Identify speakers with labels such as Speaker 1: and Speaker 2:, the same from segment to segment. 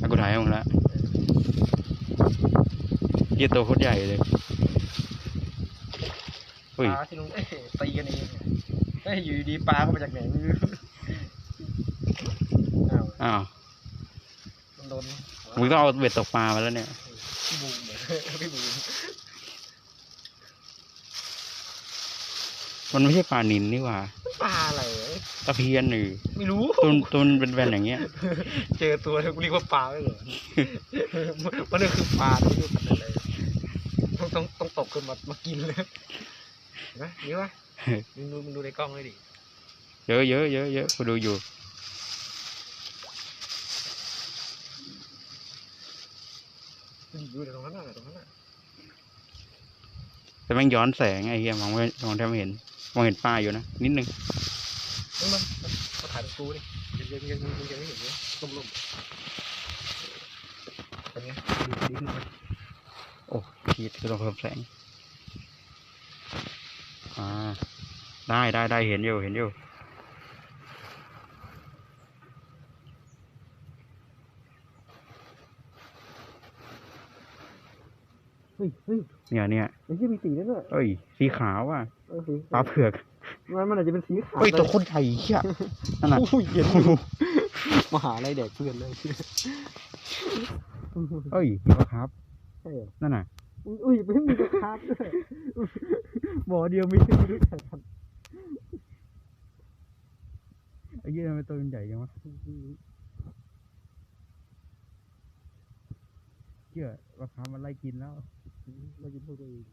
Speaker 1: หา
Speaker 2: กูถ่ายให้มึงละเยี่ยตัวโคตรใหญ่เลย
Speaker 1: ปลาที่ลุงเอ้ยตีกันเองเนี่ยเอ้ยอยู่ดีปลาก็มาจากไหนไม่รู้อ้าว
Speaker 2: อ้าว
Speaker 1: มันโดน
Speaker 2: มึงต้องเอาเบ็ดตกปลามาแล้วเนี่ย
Speaker 1: พี่บูมพี่บูม
Speaker 2: มันไม่ใช่ปลานินนี่หว่า
Speaker 1: ปลาอะไร
Speaker 2: ตะเพียนหรือ
Speaker 1: ไม่รู้
Speaker 2: ตัวตัวมันเป็นแบนอย่างเงี้ย
Speaker 1: เจอตัวแล้วกูเรียกว่าปลาไม่เหรอมันก็คือปลาไม่รู้พันธุ์อะไรต้องต้องต้องตกขึ้นมามากินเลยเห็นไหมนี่วะมึงดูมึงดูในกล้องเลยดิ
Speaker 2: เยอะเยอะเยอะเยอะกูดูอยู่
Speaker 1: ดูเดี๋ยวตรงนั้นน่ะตรงนั้นน่ะ
Speaker 2: แต่แม่งย้อนแสงไอ้เหี้ยมองไม่มองแทบไม่เห็นมองเห็นปลาอยู่นะนิดนึง
Speaker 1: เฮ้ยมั นมันมาถ่ายตรงกูดิยังยังยังยังยังไม่เห็นเลยล่มล่มเป็นไงดีดีขึ้นไหม
Speaker 2: โอ้พีดก็ต้องเพิ่มแสงอ่าได้ได้ได้เห็นอยู่เห็นอยู่
Speaker 1: เฮ้ยเฮ้ย
Speaker 2: เนี่ยเนี่ย
Speaker 1: มันชื่อมีสีด้วยเนอะ
Speaker 2: เอ้ยสีขาวอะ
Speaker 1: เออสี
Speaker 2: ปลาเผือก
Speaker 1: มันมันอาจจะเป็นสีขาว
Speaker 2: เฮ้ยตัวโคนใหญ่เหี้ยนั่นน่ะ
Speaker 1: โอ้ยเย็น
Speaker 2: โอ้โห
Speaker 1: มาหาอะไรแดกเพื่อนเลย
Speaker 2: เอ้ยมีปลาครับ
Speaker 1: ใช่เหรอ
Speaker 2: นั่นน่ะ
Speaker 1: อุ้ยไม่มีกระคาบด้วยบ่อเดียวมีไม่รู้จักกัน
Speaker 2: ไอ้เหี้ยทำไมตัวมันใหญ่จังวะเหี้ยปลาครับมันไล่กินแล้ว
Speaker 1: เรากินพวกตัวเอง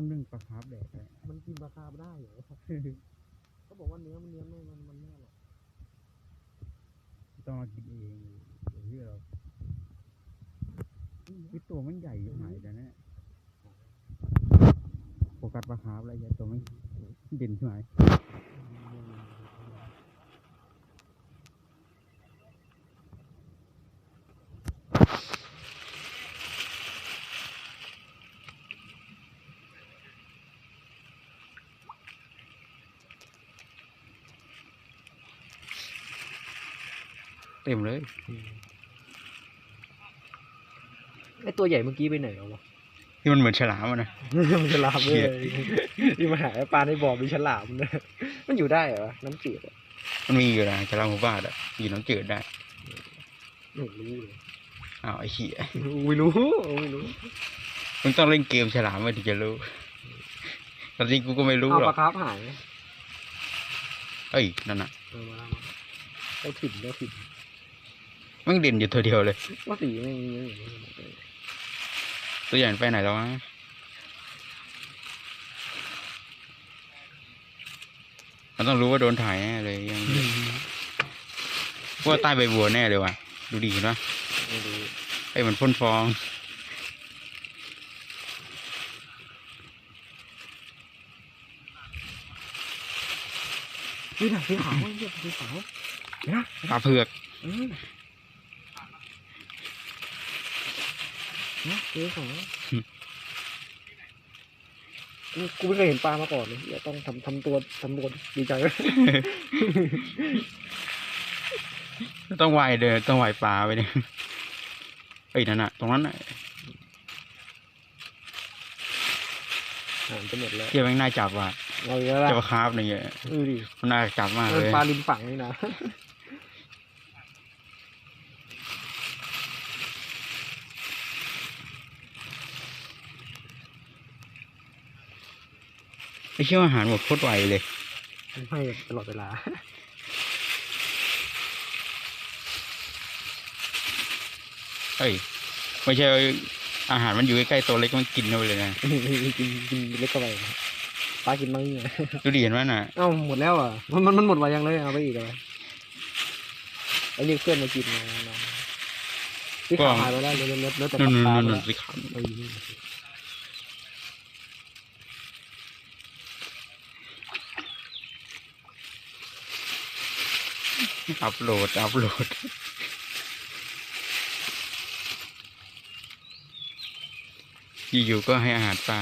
Speaker 2: ต้องนึ่งปลาครับแดกเลย
Speaker 1: มันกินปลาคาบได้เหรอเขาบอกว่าเนื้อมันเนื้อไม่มันมันไม่อร่อย
Speaker 2: ต้องมากินเองเดี๋ยวเหี้ยเราไอ้ตัวมันใหญ่ยังไงแต่เนี่ยโฟกัสปลาคาร์ฟอะไรเงี้ยตัวมันเด่นใช่ไหม ต็มเลย
Speaker 1: ไอตัวใหญ่เมื่อกี้ไปไหนแล้ววะ
Speaker 2: ที่มันเหมือนฉลามอะนะ
Speaker 1: มันฉลามเลยนี่มาหาปลาในบ่อมีฉลามนะ มันอยู่ได้เหรอน้ำจืดอะ
Speaker 2: มันมีอยู่นะฉลามหัวบาดอะอยู่น้ำจืดได้
Speaker 1: ไม่รู้เลย
Speaker 2: อ้าวไอ้เหี้ย
Speaker 1: ไม่รู้ไม่รู้
Speaker 2: มึงต้องเล่นเกมฉลามมาถึงจะรู้ตอนนี้กูก็ไม่รู้
Speaker 1: เอา
Speaker 2: หร
Speaker 1: ป
Speaker 2: อ
Speaker 1: ลากคาร์ฟหาย
Speaker 2: เอ้ยนั่นน่ะ
Speaker 1: เออมาเอาถิ่นเอาถิ่น
Speaker 2: มันเด่นอยู่ตัวเดียวเลย
Speaker 1: ว่าสีไม่มีไม่มี
Speaker 2: ตัวใหญ่ไปไหนแล้ววะมันต้องรู้ว่าโดนถ่ายแน่เลยยังว่าใต้ใบบัวแน่เลยว่ะ ดูดีเห็นปะ
Speaker 1: ไม่รู้
Speaker 2: ไอ้มันพ่นฟอง
Speaker 1: นี่นะสีขาวเรียกสีขาวเห็นไหม
Speaker 2: ปลาเผือก
Speaker 1: เออ นะสีขาวกูกูไม่เคยเห็นปลามาก่อนเลยเดี๋ยวต้องทำทำตัวทำตัวดีใจไว้
Speaker 2: ต้องวายเดินต้องวายปลาไปเนี่ยเอ้ยนั่นน่ะ ตรงนั้นน่ะ
Speaker 1: อ่านจะหมดแล้ว
Speaker 2: เที่ยแม่งน่าจับว่ะ
Speaker 1: เอาอีกแล้วล่ะ
Speaker 2: จะมาคาบอะไรเงี้ย
Speaker 1: ดูดิ
Speaker 2: มันน่าจับมาก
Speaker 1: เอ
Speaker 2: เล
Speaker 1: อยปลาริมฝั่งนี่นะ
Speaker 2: ไอ้เชี่ยอาหารหมดโคตรไวเลย
Speaker 1: ให้ตลอดเวลา
Speaker 2: เอ้ยไม่ใช่ว่าอาหารมันอยู่ใกล้ๆตัวเล็กมันกินเข้าไปเลยนะ
Speaker 1: กินกินเล็กเข้าไปปลากินมั้งเนี่ย
Speaker 2: ดูดีเห็นไหมน่ะ
Speaker 1: เอ้าหมดแล้วอะ มันมันมันหมดไวยังเลยเอาไปอีกเลยไอ้นี่เพื่อนมากินนะน้องที่ขาวหายไปแล้วเหลือเหลือเหลือแต่
Speaker 2: นู่น
Speaker 1: ปลา
Speaker 2: นู่น
Speaker 1: ปลา
Speaker 2: นู่น
Speaker 1: แล้ว
Speaker 2: สิครับ
Speaker 1: เออนี่
Speaker 2: อัพโหลด อัพโหลด อยู่ๆก็ให้อาหารปลา